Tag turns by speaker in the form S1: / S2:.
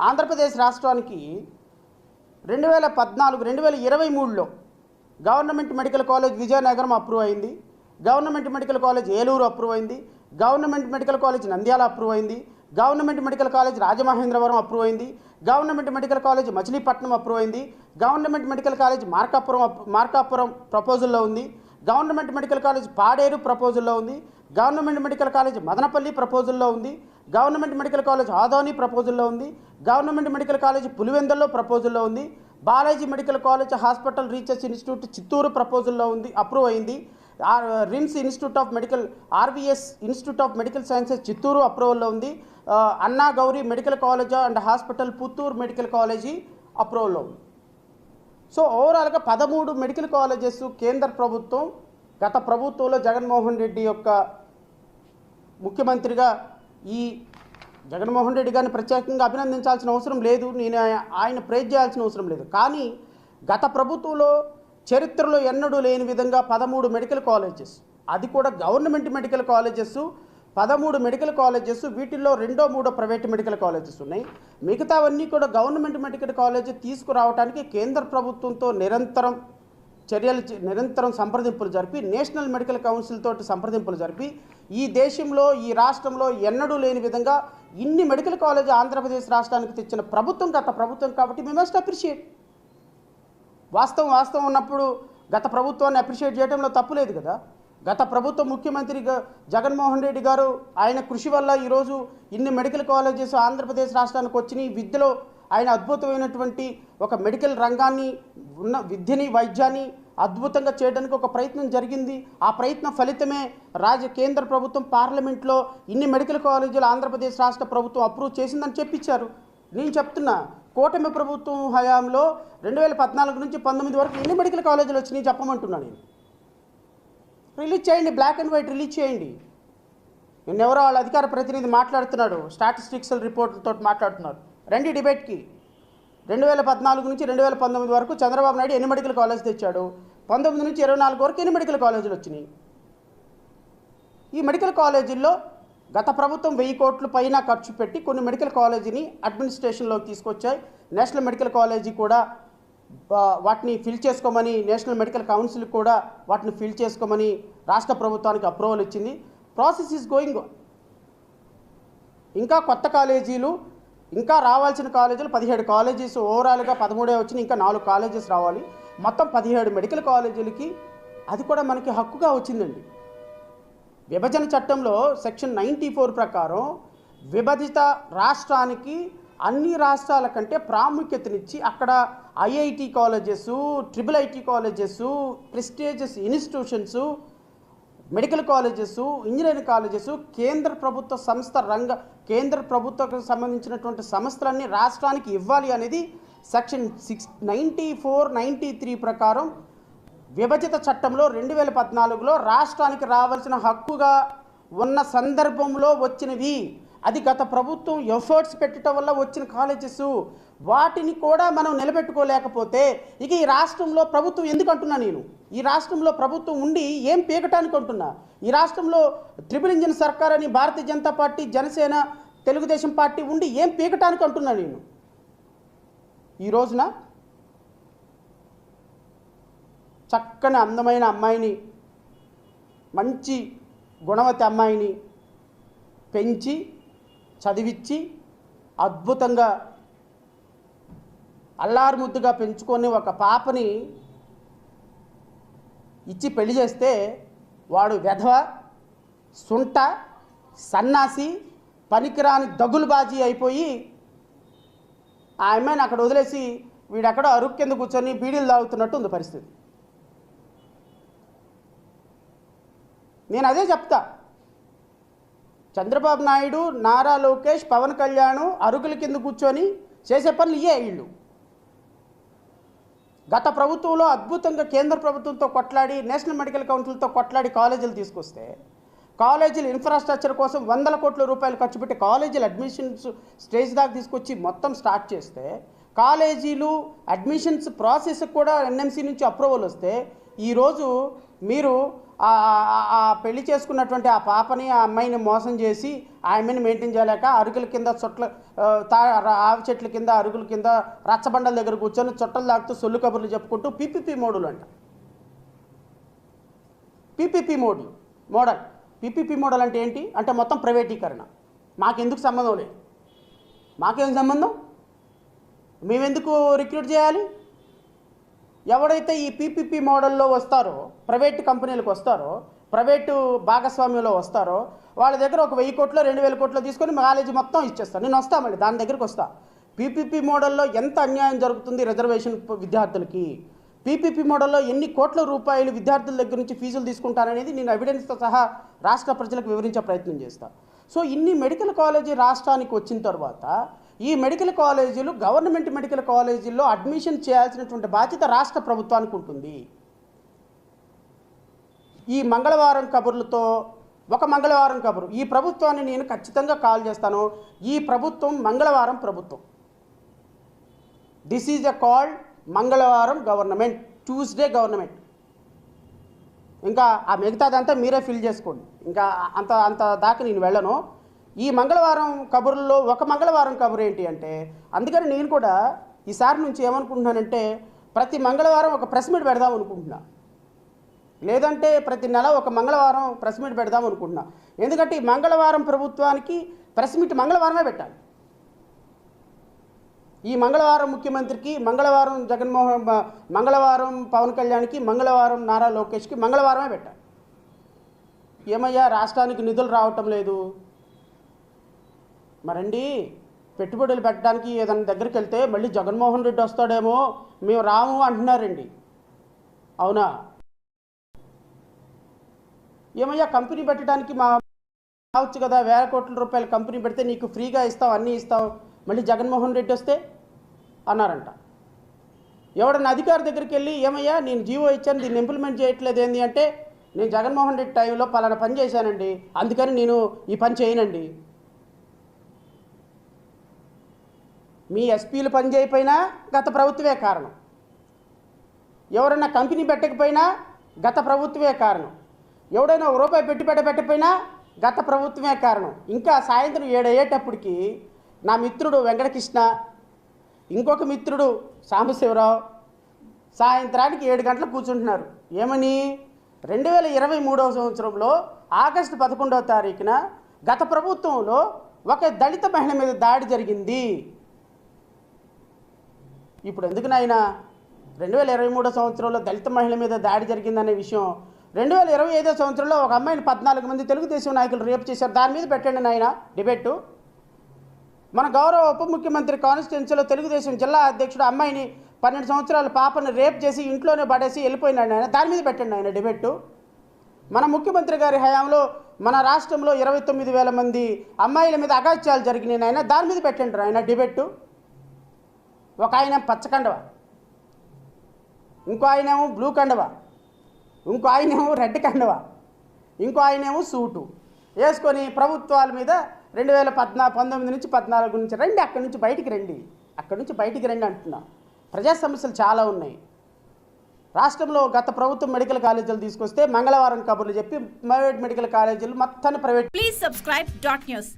S1: ఆంధ్రప్రదేశ్ రాష్ట్రానికి రెండు వేల పద్నాలుగు రెండు వేల ఇరవై మూడులో government medical college Vizianagaram approve అయింది. Government medical college Eluru approve అయింది. Government medical college Nandyal approve అయింది. Government medical college Rajamahendravaram approve అయింది. Government medical college Machilipatnam approve అయింది. గవర్నమెంట్ మెడికల్ కాలేజ్ మార్కాపురం అప్- మార్కాపురం ప్రపోజల్లో ఉంది. గవర్నమెంట్ మెడికల్ కాలేజ్ పాడేరు ప్రపోజల్లో ఉంది. గవర్నమెంట్ మెడికల్ కాలేజ్ మదనపల్లి ప్రపోజల్లో ఉంది. గవర్నమెంట్ మెడికల్ కాలేజ్ ఆదోని ప్రపోజల్లో ఉంది. గవర్నమెంట్ మెడికల్ కాలేజ్ పులివెందల్లో ప్రపోజల్లో ఉంది. Balaji medical college hospital research institute Chittoor ప్రపోజల్లో ఉంది అప్రూవ్ అయింది. RIMS institute of medical RVS institute of medical sciences Chittoor అప్రూవల్లో ఉంది. Anna Gowri medical college and hospital Puttur medical college అప్రూవల్లో ఉంది. So ఓవరాల్గా పదమూడు medical colleges కేంద్ర ప్రభుత్వం గత ప్రభుత్వంలో జగన్మోహన్ రెడ్డి యొక్క ముఖ్యమంత్రిగా ఈ జగన్మోహన్ రెడ్డి గారిని ప్రత్యేకంగా అభినందించాల్సిన అవసరం లేదు. నేను ఆయన ప్రేజ్ చేయాల్సిన అవసరం లేదు. కానీ గత ప్రభుత్వంలో చరిత్రలో ఎన్నడూ లేని విధంగా పదమూడు మెడికల్ కాలేజెస్ అది కూడా గవర్నమెంట్ మెడికల్ కాలేజెస్ పదమూడు మెడికల్ కాలేజెస్ వీటిల్లో రెండో మూడో ప్రైవేట్ మెడికల్ కాలేజెస్ ఉన్నాయి. మిగతావన్నీ కూడా గవర్నమెంట్ మెడికల్ కాలేజ్ తీసుకురావడానికి కేంద్ర ప్రభుత్వంతో నిరంతరం చర్యలు నిరంతరం సంప్రదింపులు జరిపి నేషనల్ మెడికల్ కౌన్సిల్ తోటి సంప్రదింపులు జరిపి ఈ దేశంలో ఈ రాష్ట్రంలో ఎన్నడూ లేని విధంగా ఇన్ని మెడికల్ కాలేజ్ ఆంధ్రప్రదేశ్ రాష్ట్రానికి తెచ్చిన ప్రభుత్వం గత ప్రభుత్వం కాబట్టి వి మస్ట్ అప్రిషియేట్ వాస్తవం వాస్తవం ఉన్నప్పుడు గత ప్రభుత్వాన్ని అప్రిషియేట్ చేయడంలో తప్పు లేదు కదా. గత ప్రభుత్వ ముఖ్యమంత్రి జగన్మోహన్ రెడ్డి గారు ఆయన కృషి వల్ల ఈరోజు ఇన్ని మెడికల్ కాలేజెస్ ఆంధ్రప్రదేశ్ రాష్ట్రానికి వచ్చినాయి. విద్యలో ఆయన అద్భుతమైనటువంటి ఒక మెడికల్ రంగాన్ని ఉన్న విద్యని వైద్యాన్ని అద్భుతంగా చేయడానికి ఒక ప్రయత్నం జరిగింది. ఆ ప్రయత్నం ఫలితమే రాజ కేంద్ర ప్రభుత్వం పార్లమెంట్లో ఇన్ని మెడికల్ కాలేజీలు ఆంధ్రప్రదేశ్ రాష్ట్ర ప్రభుత్వం అప్రూవ్ చేసిందని చెప్పించారు. నేను చెప్తున్నా కూటమి ప్రభుత్వం హయాంలో రెండు వేల పద్నాలుగు నుంచి పంతొమ్మిది వరకు ఎన్ని మెడికల్ కాలేజీలు వచ్చినాయి చెప్పమంటున్నా నేను. రిలీజ్ చేయండి బ్లాక్ అండ్ వైట్ రిలీజ్ చేయండి. నేను ఎవరో వాళ్ళ అధికార ప్రతినిధి మాట్లాడుతున్నాడు స్టాటిస్టిక్సల్ రిపోర్ట్లతో మాట్లాడుతున్నారు రండి డిబేట్కి. రెండు వేల పద్నాలుగు నుంచి రెండు వేల పంతొమ్మిది వరకు చంద్రబాబు నాయుడు ఎన్ని మెడికల్ కాలేజ్ తెచ్చాడు? పంతొమ్మిది నుంచి ఇరవై నాలుగు వరకు ఎన్ని మెడికల్ కాలేజీలు వచ్చినాయి? ఈ మెడికల్ కాలేజీల్లో గత ప్రభుత్వం వెయ్యి కోట్లు పైన ఖర్చు పెట్టి కొన్ని మెడికల్ కాలేజీని అడ్మినిస్ట్రేషన్లోకి తీసుకొచ్చాయి. నేషనల్ మెడికల్ కాలేజీ కూడా వాటిని ఫిల్ చేసుకోమని నేషనల్ మెడికల్ కౌన్సిల్ కూడా వాటిని ఫిల్ చేసుకోమని రాష్ట్ర ప్రభుత్వానికి అప్రూవల్ ఇచ్చింది. Process is going. ఇంకా కొత్త కాలేజీలు ఇంకా రావాల్సిన కాలేజీలు పదిహేడు కాలేజెస్ ఓవరాల్గా పదమూడే వచ్చినాయి ఇంకా నాలుగు కాలేజెస్ రావాలి. మొత్తం పదిహేడు మెడికల్ కాలేజీలకి అది కూడా మనకి హక్కుగా వచ్చిందండి. విభజన చట్టంలో సెక్షన్ నైంటీ ఫోర్ ప్రకారం విభజిత రాష్ట్రానికి అన్ని రాష్ట్రాల కంటే ప్రాముఖ్యతనిచ్చి అక్కడ IIT colleges triple IT colleges prestigious institutions medical colleges engineering colleges కేంద్ర ప్రభుత్వ సంస్థ రంగ కేంద్ర ప్రభుత్వకు సంబంధించినటువంటి సంస్థలన్నీ రాష్ట్రానికి ఇవ్వాలి అనేది section six ninety four ninety three ప్రకారం విభజిత చట్టంలో రెండు వేల పద్నాలుగులో రాష్ట్రానికి రావాల్సిన హక్కుగా ఉన్న సందర్భంలో వచ్చినవి. అది గత ప్రభుత్వం ఎఫర్ట్స్ పెట్టడం వల్ల వచ్చిన కాలేజెస్. వాటిని కూడా మనం నిలబెట్టుకోలేకపోతే ఇక ఈ రాష్ట్రంలో ప్రభుత్వం ఎందుకు అంటున్నా నేను? ఈ రాష్ట్రంలో ప్రభుత్వం ఉండి ఏం పీకటానికి అంటున్నా? ఈ రాష్ట్రంలో ట్రిపుల్ ఇంజిన్ సర్కార్ అని భారతీయ జనతా పార్టీ జనసేన తెలుగుదేశం పార్టీ ఉండి ఏం పీకటానికి అంటున్నా నేను? ఈ రోజున చక్కని అందమైన అమ్మాయిని మంచి గుణవతి అమ్మాయిని పెంచి చదివించి అద్భుతంగా అల్లారుముద్దుగా పెంచుకొని ఒక పాపని ఇచ్చి పెళ్ళి చేస్తే వాడు వెధవ సుంట సన్నాసి పనికిరాని దగులుబాజీ అయిపోయి ఆ అమ్మాయిని అక్కడ వదిలేసి వీడెక్కడ అరుగు కింద కూర్చొని బీడీలు తాగుతున్నట్టు ఉంది పరిస్థితి. నేను అదే చెప్తా. చంద్రబాబు నాయుడు నారా లోకేష్ పవన్ కళ్యాణ్ అరుగుల కింద కూర్చొని చేసే పనులు ఇయే వీళ్ళు. గత ప్రభుత్వంలో అద్భుతంగా కేంద్ర ప్రభుత్వంతో కొట్లాడి నేషనల్ మెడికల్ కౌన్సిల్తో కొట్లాడి కాలేజీలు తీసుకొస్తే కాలేజీల ఇన్ఫ్రాస్ట్రక్చర్ కోసం వందల కోట్ల రూపాయలు ఖర్చు పెట్టి కాలేజీల అడ్మిషన్స్ స్టేజ్ దాకా తీసుకొచ్చి మొత్తం స్టార్ట్ చేస్తే కాలేజీలు అడ్మిషన్స్ ప్రాసెస్ కూడా ఎన్ఎంసీ నుంచి అప్రూవల్ వస్తే ఈరోజు మీరు ఆ పెళ్ళి చేసుకున్నటువంటి ఆ పాపని ఆ అమ్మాయిని మోసం చేసి ఆ అమ్మాయిని మెయింటైన్ చేయలేక అరుగుల కింద చుట్ల తా ఆవి చెట్ల కింద అరుగుల కింద రచ్చబండల దగ్గర కూర్చొని చుట్టలు తాకుతూ సొల్లు కబుర్లు చెప్పుకుంటూ పీపీపీ మోడులు అంట PPP model model. PPP model అంటే ఏంటి? అంటే మొత్తం ప్రైవేటీకరణ. మాకెందుకు సంబంధం లేదు? మాకేం సంబంధం? మేమెందుకు రిక్రూట్ చేయాలి? ఎవడైతే ఈ పీపీపీ మోడల్లో వస్తారో ప్రైవేట్ కంపెనీలకు వస్తారో ప్రైవేటు భాగస్వామ్యంలో వస్తారో వాళ్ళ దగ్గర ఒక వెయ్యి కోట్లు రెండు వేల కోట్లు తీసుకొని మా కాలేజీ మొత్తం ఇచ్చేస్తాను నేను వస్తా మళ్ళీ దాని దగ్గరికి వస్తా. పీపీపీ మోడల్లో ఎంత అన్యాయం జరుగుతుంది రిజర్వేషన్ విద్యార్థులకి? పీపీపీ మోడల్లో ఎన్ని కోట్ల రూపాయలు విద్యార్థుల దగ్గర నుంచి ఫీజులు తీసుకుంటారనేది నేను ఎవిడెన్స్తో సహా రాష్ట్ర ప్రజలకు వివరించే ప్రయత్నం చేస్తాను సో ఇన్ని మెడికల్ కాలేజీ రాష్ట్రానికి వచ్చిన తర్వాత ఈ మెడికల్ కాలేజీలు గవర్నమెంట్ మెడికల్ కాలేజీల్లో అడ్మిషన్ చేయాల్సినటువంటి బాధ్యత రాష్ట్ర ప్రభుత్వానికి ఉంటుంది. ఈ మంగళవారం కబుర్లతో ఒక మంగళవారం కబురు. ఈ ప్రభుత్వాన్ని నేను ఖచ్చితంగా కాల్ చేస్తాను. ఈ ప్రభుత్వం మంగళవారం ప్రభుత్వం. దిస్ ఈజ్ ఎ కాల్డ్ మంగళవారం గవర్నమెంట్. Tuesday government. ఇంకా ఆ మిగతాదంతా మీరే ఫిల్ చేసుకోండి. ఇంకా అంత అంత దాకా నేను వెళ్ళను. ఈ మంగళవారం కబుర్లలో ఒక మంగళవారం కబురు ఏంటి అంటే అందుకని నేను కూడా ఈసారి నుంచి ఏమనుకుంటున్నానంటే ప్రతి మంగళవారం ఒక ప్రెస్ మీట్ పెడదాం అనుకుంటున్నా. లేదంటే ప్రతి నెల ఒక మంగళవారం ప్రెస్ మీట్ పెడదాం అనుకుంటున్నా. ఎందుకంటే ఈ మంగళవారం ప్రభుత్వానికి ప్రెస్ మీట్ మంగళవారమే పెట్టాలి. ఈ మంగళవారం ముఖ్యమంత్రికి మంగళవారం జగన్మోహన్ మంగళవారం పవన్ కళ్యాణ్కి మంగళవారం నారా లోకేష్కి మంగళవారమే పెట్టాలి. ఏమయ్యా రాష్ట్రానికి నిధులు రావటం లేదు. మరండి పెట్టుబడులు పెట్టడానికి ఏదైనా దగ్గరికి వెళ్తే మళ్ళీ జగన్మోహన్ రెడ్డి వస్తాడేమో మేము రాము అంటున్నారండి. అవునా? ఏమయ్యా కంపెనీ పెట్టడానికి మా రావచ్చు కదా వేల కోట్ల రూపాయల కంపెనీ పెడితే నీకు ఫ్రీగా ఇస్తావు అన్నీ ఇస్తావు మళ్ళీ జగన్మోహన్ రెడ్డి వస్తే? అన్నారంట. ఎవడన్నా అధికారి దగ్గరికి వెళ్ళి ఏమయ్యా నేను జీవో ఇచ్చాను దీన్ని ఇంప్లిమెంట్ చేయట్లేదు ఏంది అంటే నేను జగన్మోహన్ రెడ్డి టైంలో పలానా పని చేశానండి అందుకని నేను ఈ పని చేయనండి. మీ ఎస్పీలు పని చేయకపోయినా గత ప్రభుత్వమే కారణం. ఎవరైనా కంపెనీ పెట్టకపోయినా గత ప్రభుత్వమే కారణం. ఎవడైనా ఒక రూపాయి పెట్టుబడి పెట్టకపోయినా గత ప్రభుత్వమే కారణం. ఇంకా సాయంత్రం ఏడు నా మిత్రుడు వెంకటకృష్ణ ఇంకొక మిత్రుడు సాంబశివరావు సాయంత్రానికి ఏడు గంటలకు కూర్చుంటున్నారు. ఏమని? రెండు వేల ఇరవై మూడవ సంవత్సరంలో ఆగస్టు పదకొండవ తారీఖున గత ప్రభుత్వంలో ఒక దళిత మహిళ మీద దాడి జరిగింది. ఇప్పుడు ఎందుకు నాయన? రెండు వేల ఇరవై మూడో సంవత్సరంలో దళిత మహిళ మీద దాడి జరిగిందనే విషయం. రెండు వేల ఇరవై ఐదో సంవత్సరంలో ఒక అమ్మాయిని పద్నాలుగు మంది తెలుగుదేశం నాయకులు రేపు చేశారు. దాని మీద పెట్టండి నాయన డిబేటు. మన గౌరవ ఉప ముఖ్యమంత్రి కాన్స్టిట్యున్సీలో తెలుగుదేశం జిల్లా అధ్యక్షుడు అమ్మాయిని పన్నెండు సంవత్సరాల పాపను రేప్ చేసి ఇంట్లోనే పడేసి వెళ్ళిపోయినాడు ఆయన దాని మీద పెట్టండి ఆయన డిబేటు. మన ముఖ్యమంత్రి గారి హయాంలో మన రాష్ట్రంలో ఇరవై తొమ్మిది వేల మంది అమ్మాయిల మీద అగాత్యాలు జరిగినాయి ఆయన దాని మీద పెట్టండి ఆయన డిబేటు. ఒక ఆయన పచ్చ కండవ. ఇంకో ఆయనేమో బ్లూ కండవ. ఇంకో ఆయనేమో రెడ్ కండవ. ఇంకో ఆయనేమో సూటు. వేసుకొని ప్రభుత్వాల మీద రెండు వేల పద్నా పంతొమ్మిది నుంచి పద్నాలుగు నుంచి రండి అక్కడి నుంచి బయటికి రండి. అక్కడి నుంచి బయటికి రండి అంటున్నా. ప్రజా సమస్యలు చాలా ఉన్నాయి. రాష్ట్రంలో గత ప్రభుత్వం మెడికల్ కాలేజీలు తీసుకొస్తే మంగళవారం కబుర్లు చెప్పి ప్రైవేట్ మెడికల్ కాలేజీలు మొత్తాన్ని private
S2: please subscribe dot news